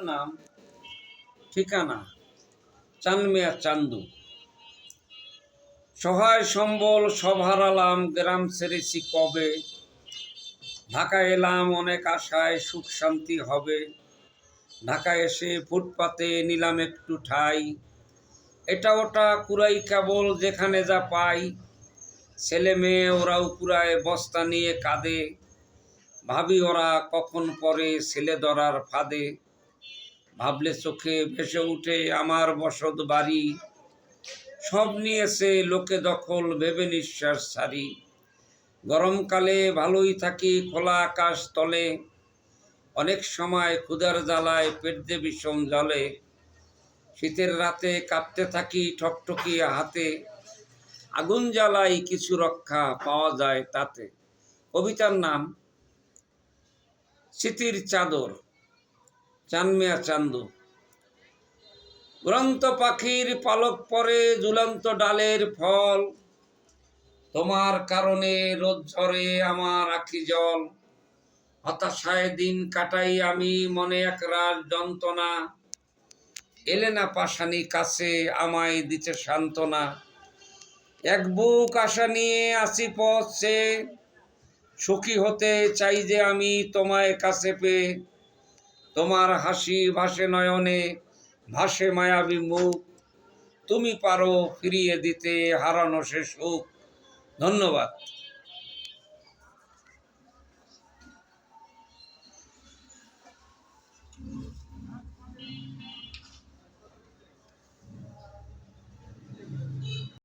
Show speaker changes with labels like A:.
A: নাম? ঠিকানা? চানমিয়া চান্দু। সহায় সম্বল সব হারালাম গ্রাম ছেড়েছি কবে? ঢাকা এলাম অনেক আশায় সুখ শান্তি হবে। ঢাকা এসে ফুটপাতে নিলাম একটু ঠাই। এটা ওটা কুড়াই কেবল যেখানে যা পাই। ছেলে মেয়ে ওরাও কুড়ায়, বস্তা নিয়ে কাঁদে। ভাবি ওরা কখন পরে ছেলে ধরার ফাঁদে। ভাবলে চোখে ভেসে উঠে আমার বসত বাড়ি। সব নিয়েছে লোকে দখল, ভেবে নিঃশ্বাস ছাড়ি। গরমকালে ভালোই থাকি খোলা আকাশ তলে। অনেক সময় ক্ষুধার জ্বালায় পেট দিয়ে বিষম জলে। শীতের রাতে কাঁপতে থাকি ঠকঠকিয়ে হাতে। আগুন জ্বালাই কিছু রক্ষা পাওয়া যায় তাতে। কবিতার নাম, স্মৃতির চাদর। চানমিয়া চান্দু। উড়ন্ত পাখির পালক পরে ঝুলন্ত ডালের ফল। তোমার কারণে রোদ ঝরে আমার আখি জল। হতাশায় দিন কাটাই আমি, মনে এক রাত যন্ত্রণা। এলে না পাশানি কাছে আমায় দিতে সান্ত্বনা। এক বুক আশা নিয়ে আসি পথ। সে সুখী হতে চাই যে আমি তোমায় কাছে পেয়ে। তোমার হাসি ভাসে নয়নে, ভাসে মায়াবী মুখ। তুমি পারো ফিরিয়ে দিতে, হারানো সে সুখ। ধন্যবাদ।